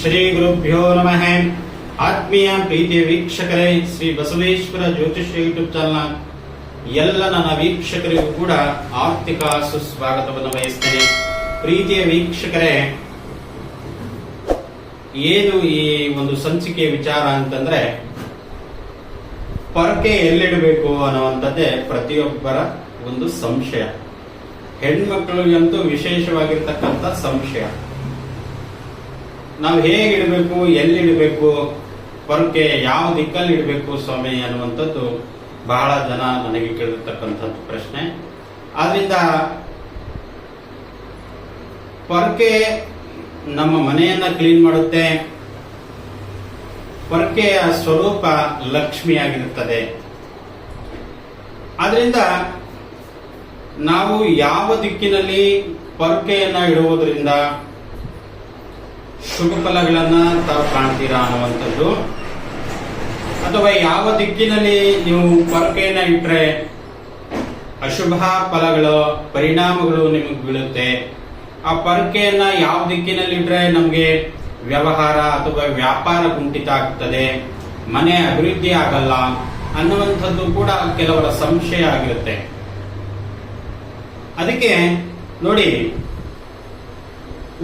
ಶ್ರೀ ಗುರುಭ್ಯೋ ನಮಃ ಆತ್ಮೀಯ ಪ್ರೀತಿಯ ವೀಕ್ಷಕರೇ, ಶ್ರೀ ಬಸವೇಶ್ವರ ಜ್ಯೋತಿಷ್ಯ ಯೂಟ್ಯೂಬ್ ಚಾನಲ್ ಎಲ್ಲ ನನ್ನ ವೀಕ್ಷಕರಿಗೂ ಕೂಡ ಆರ್ಥಿಕ ಸುಸ್ವಾಗತವನ್ನು ಬಯಸ್ತೇನೆ. ಪ್ರೀತಿಯ ವೀಕ್ಷಕರೇ, ಏನು ಈ ಒಂದು ಸಂಚಿಕೆ ವಿಚಾರ ಅಂತಂದ್ರೆ, ಪರಕೆ ಎಲ್ಲಿಡಬೇಕು ಅನ್ನುವಂಥದ್ದೇ ಪ್ರತಿಯೊಬ್ಬರ ಒಂದು ಸಂಶಯ. ಹೆಣ್ಮಕ್ಳಿಗಂತೂ ವಿಶೇಷವಾಗಿರ್ತಕ್ಕಂಥ ಸಂಶಯ. ನಾವು ಹೇಗೆ ಇಡಬೇಕು ಎಲ್ಲಿಡಬೇಕು ಪರಕ್ಕೆ ಯಾವ ದಿಕ್ಕಲ್ಲಿ ಇಡಬೇಕು ಸ್ವಾಮಿ ಅನ್ನುವಂಥದ್ದು ಬಹಳ ಜನ ನನಗೆ ಕೇಳಿರ್ತಕ್ಕಂಥದ್ದು ಪ್ರಶ್ನೆ. ಆದ್ರಿಂದ ಪರಕೆ ನಮ್ಮ ಮನೆಯನ್ನ ಕ್ಲೀನ್ ಮಾಡುತ್ತೆ. ಪರಕೆಯ ಸ್ವರೂಪ ಲಕ್ಷ್ಮಿಯಾಗಿರುತ್ತದೆ. ಆದ್ರಿಂದ ನಾವು ಯಾವ ದಿಕ್ಕಿನಲ್ಲಿ ಪರಕೆಯನ್ನ ಇಡುವುದರಿಂದ ಶುಭ ಫಲಗಳನ್ನ ತಾವು ಕಾಣ್ತೀರಾ ಅನ್ನುವಂಥದ್ದು. ಅಥವಾ ಯಾವ ದಿಕ್ಕಿನಲ್ಲಿ ನೀವು ಕೊರತೆಯನ್ನ ಇಟ್ರೆ ಅಶುಭ ಫಲಗಳು ಪರಿಣಾಮಗಳು ನಿಮಗೆ ಬೀಳುತ್ತೆ. ಆ ಪರಕೆಯನ್ನ ಯಾವ ದಿಕ್ಕಿನಲ್ಲಿ ಇಟ್ರೆ ನಮಗೆ ವ್ಯವಹಾರ ಅಥವಾ ವ್ಯಾಪಾರ ಕುಂಠಿತ ಆಗ್ತದೆ, ಮನೆ ಅಭಿವೃದ್ಧಿ ಆಗಲ್ಲ ಅನ್ನುವಂಥದ್ದು ಕೂಡ ಕೆಲವರ ಸಂಶಯ ಆಗಿರುತ್ತೆ. ಅದಕ್ಕೆ ನೋಡಿ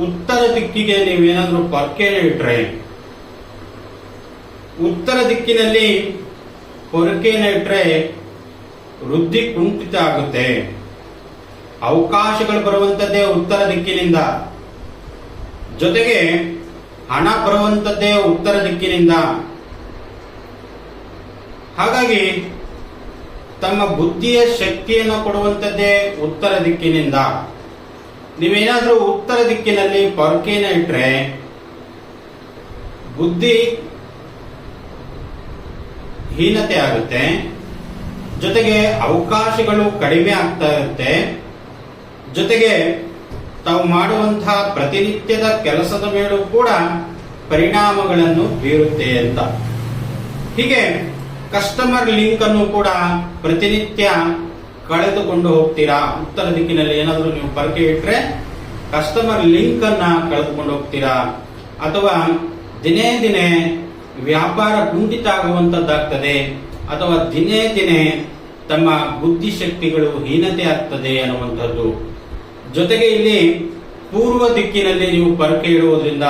ಉತ್ತರ ದಿಕ್ಕಿಗೆ ನೀವೇನಾದ್ರೂ ಪೊರ್ಕೆನ ಇಟ್ರೆ, ಉತ್ತರ ದಿಕ್ಕಿನಲ್ಲಿ ಪೊರಕೆನ ಇಟ್ರೆ ವೃದ್ಧಿ ಕುಂಠಿತ ಆಗುತ್ತೆ. ಅವಕಾಶಗಳು ಬರುವಂತದ್ದೇ ಉತ್ತರ ದಿಕ್ಕಿನಿಂದ. ಜೊತೆಗೆ ಹಣ ಬರುವಂತದ್ದೇ ಉತ್ತರ ದಿಕ್ಕಿನಿಂದ. ಹಾಗಾಗಿ ತಮ್ಮ ಬುದ್ಧಿಯ ಶಕ್ತಿಯನ್ನು ಕೊಡುವಂತದ್ದೇ ಉತ್ತರ ದಿಕ್ಕಿನಿಂದ. ನೀವೇನಾದ್ರೂ ಉತ್ತರ ದಿಕ್ಕಿನಲ್ಲಿ ಪೊರಕೆನ ಇಟ್ಟರೆ ಬುದ್ಧಿ ಹೀನತೆ ಆಗುತ್ತೆ, ಜೊತೆಗೆ ಅವಕಾಶಗಳು ಕಡಿಮೆ ಆಗ್ತಾ ಇರುತ್ತೆ, ಜೊತೆಗೆ ತಾವು ಮಾಡುವಂತಹ ಪ್ರತಿನಿತ್ಯದ ಕೆಲಸದ ಮೇಲೂ ಕೂಡ ಪರಿಣಾಮಗಳನ್ನು ಬೀರುತ್ತೆ ಅಂತ. ಹೀಗೆ ಕಸ್ಟಮರ್ ಲಿಂಕ್ ಅನ್ನು ಕೂಡ ಪ್ರತಿನಿತ್ಯ ಕಳೆದುಕೊಂಡು ಹೋಗ್ತೀರಾ? ಉತ್ತರ ದಿಕ್ಕಿನಲ್ಲಿ ಏನಾದರೂ ನೀವು ಪರಕೆ ಇಟ್ಟರೆ ಕಸ್ಟಮರ್ ಲಿಂಕ್ ಅನ್ನ ಕಳೆದುಕೊಂಡು ಹೋಗ್ತೀರಾ? ಅಥವಾ ದಿನೇ ದಿನೇ ವ್ಯಾಪಾರ ಕುಂಠಿತ ಆಗುವಂತದ್ದಾಗ್ತದೆ? ಅಥವಾ ದಿನೇ ದಿನೇ ತಮ್ಮ ಬುದ್ಧಿಶಕ್ತಿಗಳು ಹೀನತೆ ಆಗ್ತದೆ ಅನ್ನುವಂಥದ್ದು. ಜೊತೆಗೆ ಇಲ್ಲಿ ಪೂರ್ವ ದಿಕ್ಕಿನಲ್ಲಿ ನೀವು ಪರಕೆ ಇಡುವುದರಿಂದ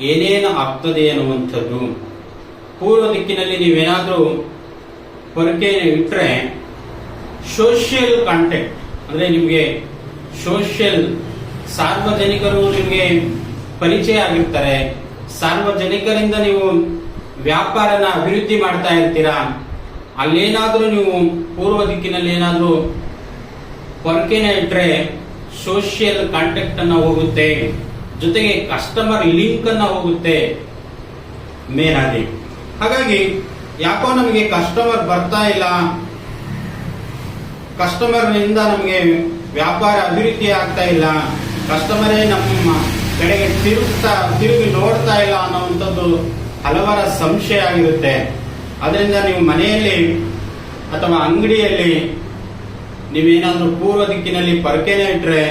ಏನೇನು ಆಗ್ತದೆ ಅನ್ನುವಂಥದ್ದು. ಪೂರ್ವ ದಿಕ್ಕಿನಲ್ಲಿ ನೀವೇನಾದರೂ ಪರಕೆ ಇಟ್ರೆ ಸೋಷಿಯಲ್ ಕಾಂಟ್ಯಾಕ್ಟ್ ಅಂದ್ರೆ ನಿಮಗೆ ಸೋಷಿಯಲ್ ಸಾರ್ವಜನಿಕರು ನಿಮಗೆ ಪರಿಚಯ ಆಗಿರ್ತಾರೆ. ಸಾರ್ವಜನಿಕರಿಂದ ನೀವು ವ್ಯಾಪಾರನ ಅಭಿವೃದ್ಧಿ ಮಾಡ್ತಾ ಇರ್ತೀರಾ? ಅಲ್ಲೇನಾದರೂ ನೀವು ಪೂರ್ವ ದಿಕ್ಕಿನಲ್ಲಿ ಏನಾದ್ರೂ ಕೊರಕೆನ ಇಟ್ಟರೆ ಸೋಷಿಯಲ್ ಕಾಂಟ್ಯಾಕ್ಟ್ ಅನ್ನ ಹೋಗುತ್ತೆ. ಜೊತೆಗೆ ಕಸ್ಟಮರ್ ಲಿಂಕ್ ಅನ್ನ ಹೋಗುತ್ತೆ. ಮೇನಾಗಿ ಹಾಗಾಗಿ, ಯಾಕೋ ನಮಗೆ ಕಸ್ಟಮರ್ ಬರ್ತಾ ಇಲ್ಲ. ಕಸ್ಟಮರ್ನಿಂದ ನಮಗೆ ವ್ಯಾಪಾರ ಅಭಿವೃದ್ಧಿ ಆಗ್ತಾ ಇಲ್ಲ. ಕಸ್ಟಮರೇ ನಮ್ಮ ಕಡೆಗೆ ತಿರುಗ್ತಾ, ತಿರುಗಿ ನೋಡ್ತಾ ಇಲ್ಲ ಅನ್ನೋವಂಥದ್ದು ಹಲವರ ಸಂಶಯ ಆಗಿರುತ್ತೆ. ಅದರಿಂದ ನೀವು ಮನೆಯಲ್ಲಿ ಅಥವಾ ಅಂಗಡಿಯಲ್ಲಿ ನೀವೇನಾದರೂ ಪೂರ್ವ ದಿಕ್ಕಿನಲ್ಲಿ ಪರಕೆನೆ ಇಟ್ರೆ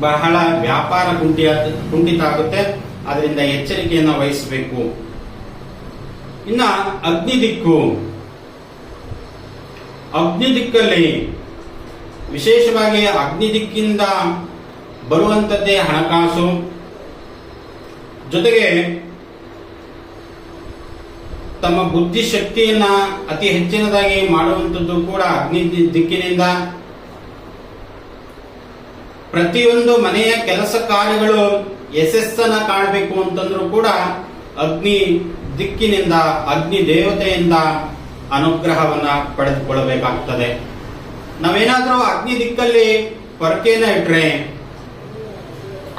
ಬಹಳ ವ್ಯಾಪಾರ ಕುಂಠಿ ಕುಂಠಿತ ಆಗುತ್ತೆ. ಅದರಿಂದ ಎಚ್ಚರಿಕೆಯನ್ನು ವಹಿಸಬೇಕು. ಇನ್ನ ಅಗ್ನಿ ದಿಕ್ಕು ಅಗ್ನಿ ದಿಕ್ಕಲ್ಲಿ, ವಿಶೇಷವಾಗಿ ಅಗ್ನಿ ದಿಕ್ಕಿಂದ ಬರುವಂತದ್ದೇ ಹಣಕಾಸು. ಜೊತೆಗೆ ತಮ್ಮ ಬುದ್ಧಿಶಕ್ತಿಯನ್ನ ಅತಿ ಹೆಚ್ಚಿನದಾಗಿ ಮಾಡುವಂಥದ್ದು ಕೂಡ ಅಗ್ನಿ ದಿಕ್ಕಿನಿಂದ. ಪ್ರತಿಯೊಂದು ಮನೆಯ ಕೆಲಸ ಕಾರ್ಯಗಳು ಯಶಸ್ಸನ್ನ ಕಾಣಬೇಕು ಅಂತಂದ್ರೂ ಕೂಡ ಅಗ್ನಿ ದಿಕ್ಕಿನಿಂದ, ಅಗ್ನಿ ದೇವತೆಯಿಂದ ಅನುಗ್ರಹವನ್ನ ಪಡೆದುಕೊಳ್ಳಬೇಕಾಗ್ತದೆ. ನಾವೇನಾದ್ರೂ ಅಗ್ನಿ ದಿಕ್ಕಲ್ಲಿ ಪೊರಕೆಯನ್ನ ಇಟ್ರೆ,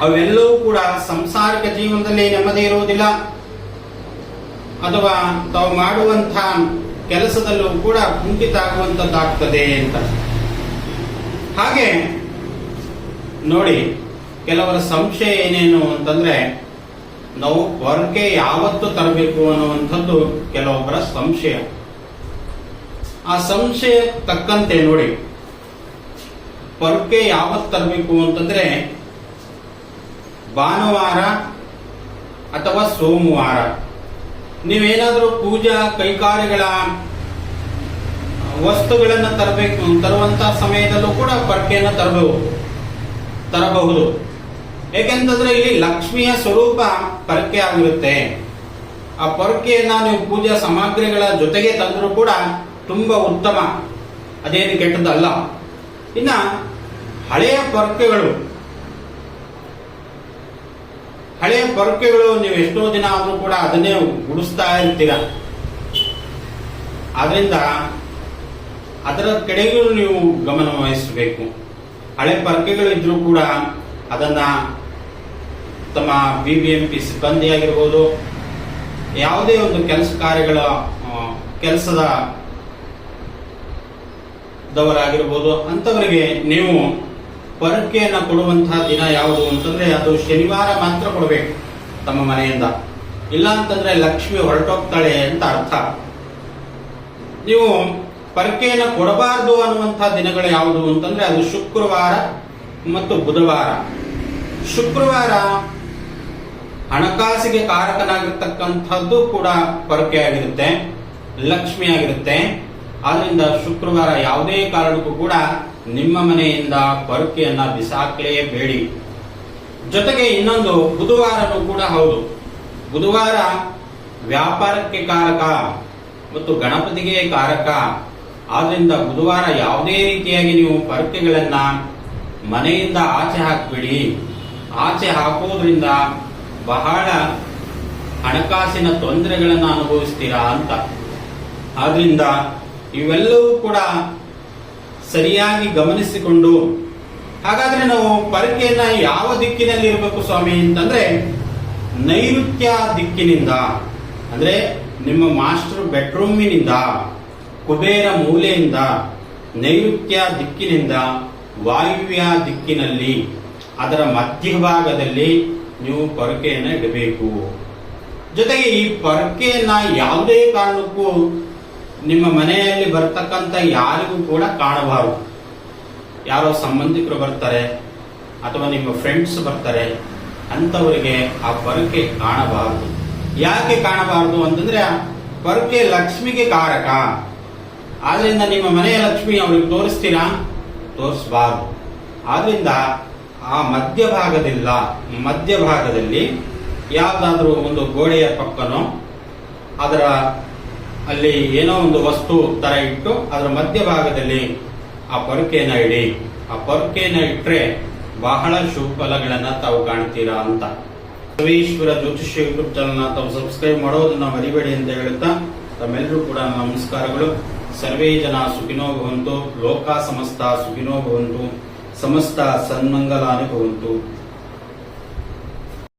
ಅವೆಲ್ಲವೂ ಕೂಡ ಸಂಸಾರಿಕ ಜೀವನದಲ್ಲಿ ನೆಮ್ಮದಿ ಇರುವುದಿಲ್ಲ. ಅಥವಾ ತಾವು ಮಾಡುವಂತಹ ಕೆಲಸದಲ್ಲೂ ಕೂಡ ಕುಂಠಿತ ಆಗುವಂತದ್ದಾಗ್ತದೆ ಅಂತ. ಹಾಗೆ ನೋಡಿ, ಕೆಲವರ ಸಂಶಯ ಏನೇನು ಅಂತಂದ್ರೆ, ನಾವು ಹೊರಗೆ ಯಾವತ್ತು ತರಬೇಕು ಅನ್ನುವಂಥದ್ದು ಕೆಲವೊಬ್ಬರ ಸಂಶಯ. ಆ ಸಂಶಯ ತಕ್ಕಂತೆ ನೋಡಿ. ಪೊರಕೆ ಯಾವತ್ತು ತರಬೇಕು ಅಂತಂದ್ರೆ ಭಾನುವಾರ ಅಥವಾ ಸೋಮವಾರ. ನೀವೇನಾದರೂ ಪೂಜಾ ಕೈಕಾರ್ಯಗಳ ವಸ್ತುಗಳನ್ನು ತರಬೇಕು, ತರುವಂತ ಸಮಯದಲ್ಲೂ ಕೂಡ ಪರ್ಕೆಯನ್ನು ತರಬಹುದು ತರಬಹುದು. ಏಕೆಂತಂದ್ರೆ ಇಲ್ಲಿ ಲಕ್ಷ್ಮಿಯ ಸ್ವರೂಪ ಪರಕೆ ಆಗಿರುತ್ತೆ. ಆ ಪೊರಕೆಯನ್ನ ನೀವು ಪೂಜಾ ಸಾಮಗ್ರಿಗಳ ಜೊತೆಗೆ ತಂದರೂ ಕೂಡ ತುಂಬಾ ಉತ್ತಮ. ಅದೇನು ಕೆಟ್ಟದಲ್ಲ ಇನ್ನ ಹಳೆಯ ಪೊರಕೆಗಳು. ಹಳೆಯ ಪೊರಕೆಗಳು ನೀವು ಎಷ್ಟೋ ದಿನ ಆದರೂ ಕೂಡ ಅದನ್ನೇ ಗುಡಿಸ್ತಾ ಇರ್ತೀರ. ಆದ್ರಿಂದ ಅದರ ಕಡೆಗೂ ನೀವು ಗಮನ ವಹಿಸಬೇಕು. ಹಳೆ ಪರಕೆಗಳು ಇದ್ರೂ ಕೂಡ ಅದನ್ನ ತಮ್ಮ ಬಿ ಬಿ ಎಂ ಪಿ ಸಿಬ್ಬಂದಿ ಆಗಿರ್ಬೋದು ಯಾವುದೇ ಒಂದು ಕೆಲಸ ಕಾರ್ಯಗಳ ಕೆಲಸದ ದವರಾಗಿರ್ಬೋದು. ಅಂಥವರಿಗೆ ನೀವು ಪರಕ್ಕೆಯನ್ನು ಕೊಡುವಂತಹ ದಿನ ಯಾವುದು ಅಂತಂದ್ರೆ ಅದು ಶನಿವಾರ ಮಾತ್ರ ಕೊಡಬೇಕು ತಮ್ಮ ಮನೆಯಿಂದ. ಇಲ್ಲ ಅಂತಂದ್ರೆ ಲಕ್ಷ್ಮಿ ಹೊರಟೋಗ್ತಾಳೆ ಅಂತ ಅರ್ಥ. ನೀವು ಪರಕೆಯನ್ನು ಕೊಡಬಾರದು ಅನ್ನುವಂತಹ ದಿನಗಳು ಯಾವುದು ಅಂತಂದ್ರೆ ಅದು ಶುಕ್ರವಾರ ಮತ್ತು ಬುಧವಾರ. ಶುಕ್ರವಾರ ಹಣಕಾಸಿಗೆ ಕಾರಕನಾಗಿರ್ತಕ್ಕಂಥದ್ದು ಕೂಡ ಪರಕೆ ಆಗಿರುತ್ತೆ, ಲಕ್ಷ್ಮಿ ಆಗಿರುತ್ತೆ. ಆದ್ರಿಂದ ಶುಕ್ರವಾರ ಯಾವುದೇ ಕಾರಣಕ್ಕೂ ಕೂಡ ನಿಮ್ಮ ಮನೆಯಿಂದ ಪರಕೆಯನ್ನ ಬಿಸಾಕಲೇಬೇಡಿ. ಜೊತೆಗೆ ಇನ್ನೊಂದು, ಬುಧವಾರನೂ ಕೂಡ ಹೌದು. ಬುಧವಾರ ವ್ಯಾಪಾರಕ್ಕೆ ಕಾರಕ ಮತ್ತು ಗಣಪತಿಗೆ ಕಾರಕ. ಆದ್ರಿಂದ ಬುಧವಾರ ಯಾವುದೇ ರೀತಿಯಾಗಿ ನೀವು ಪರಕೆಗಳನ್ನ ಮನೆಯಿಂದ ಆಚೆ ಹಾಕ್ಬಿಡಿ. ಆಚೆ ಹಾಕೋದ್ರಿಂದ ಬಹಳ ಹಣಕಾಸಿನ ತೊಂದರೆಗಳನ್ನು ಅನುಭವಿಸ್ತೀರಾ ಅಂತ. ಆದ್ರಿಂದ ಇವೆಲ್ಲವೂ ಕೂಡ ಸರಿಯಾಗಿ ಗಮನಿಸಿಕೊಂಡು, ಹಾಗಾದ್ರೆ ನಾವು ಪರಕೆಯನ್ನ ಯಾವ ದಿಕ್ಕಿನಲ್ಲಿ ಇರಬೇಕು ಸ್ವಾಮಿ ಅಂತಂದ್ರೆ, ನೈಋತ್ಯ ದಿಕ್ಕಿನಿಂದ, ಅಂದ್ರೆ ನಿಮ್ಮ ಮಾಸ್ಟರ್ ಬೆಡ್ರೂಮಿನಿಂದ, ಕುಬೇರ ಮೂಲೆಯಿಂದ, ನೈಋತ್ಯ ದಿಕ್ಕಿನಿಂದ, ವಾಯುವ್ಯ ದಿಕ್ಕಿನಲ್ಲಿ, ಅದರ ಮಧ್ಯಭಾಗದಲ್ಲಿ ನೀವು ಪೊರಕೆಯನ್ನು ಇಡಬೇಕು. ಜೊತೆಗೆ ಈ ಪೊರಕೆಯನ್ನ ಯಾವುದೇ ಕಾರಣಕ್ಕೂ ನಿಮ್ಮ ಮನೆಯಲ್ಲಿ ಬರ್ತಕ್ಕಂಥ ಯಾರಿಗೂ ಕೂಡ ಕಾಣಬಾರದು. ಯಾರೋ ಸಂಬಂಧಿಕರು ಬರ್ತಾರೆ, ಅಥವಾ ನಿಮ್ಮ ಫ್ರೆಂಡ್ಸ್ ಬರ್ತಾರೆ, ಅಂಥವರಿಗೆ ಆ ಪರಕೆ ಕಾಣಬಾರದು. ಯಾಕೆ ಕಾಣಬಾರದು ಅಂತಂದ್ರೆ, ಪರಕೆ ಲಕ್ಷ್ಮಿಗೆ ಕಾರಕ. ಆದ್ರಿಂದ ನಿಮ್ಮ ಮನೆಯ ಲಕ್ಷ್ಮಿ ಅವ್ರಿಗೆ ತೋರಿಸ್ತೀರಾ? ತೋರಿಸಬಾರದು. ಆದ್ರಿಂದ ಆ ಮಧ್ಯಭಾಗದಿಲ್ಲ ಮಧ್ಯಭಾಗದಲ್ಲಿ ಯಾವುದಾದ್ರೂ ಒಂದು ಗೋಡೆಯ ಪಕ್ಕನೋ, ಅದರ ಅಲ್ಲಿ ಏನೋ ಒಂದು ವಸ್ತು ತರ ಇಟ್ಟು ಅದರ ಮಧ್ಯಭಾಗದಲ್ಲಿ ಆ ಪೊರಕೆಯನ್ನ ಇಡಿ. ಆ ಪೊರಕೆಯನ್ನ ಇಟ್ರೆ ಬಹಳ ಶುಭ ಫಲಗಳನ್ನ ತಾವು ಕಾಣ್ತೀರಾ ಅಂತ. ಸರ್ವೇಶ್ವರ ಜ್ಯೋತಿಷ್ಯ ಯೂಟ್ಯೂಬ್ ಚಾನಲ್ನ ತಾವು ಸಬ್ಸ್ಕ್ರೈಬ್ ಮಾಡೋದನ್ನ ಮರಿಬೇಡಿ ಅಂತ ಹೇಳುತ್ತಾ ತಮ್ಮೆಲ್ಲರೂ ಕೂಡ ನಮಸ್ಕಾರಗಳು. ಸರ್ವೇ ಜನ ಸುಖಿನೋ ಭವಂತು, ಲೋಕ ಸಮಸ್ತ ಸುಖಿನೋ ಭವಂತು, ಸಮಸ್ತ ಸನ್ಮಂಗಲಾನಿ ಭವಂತು.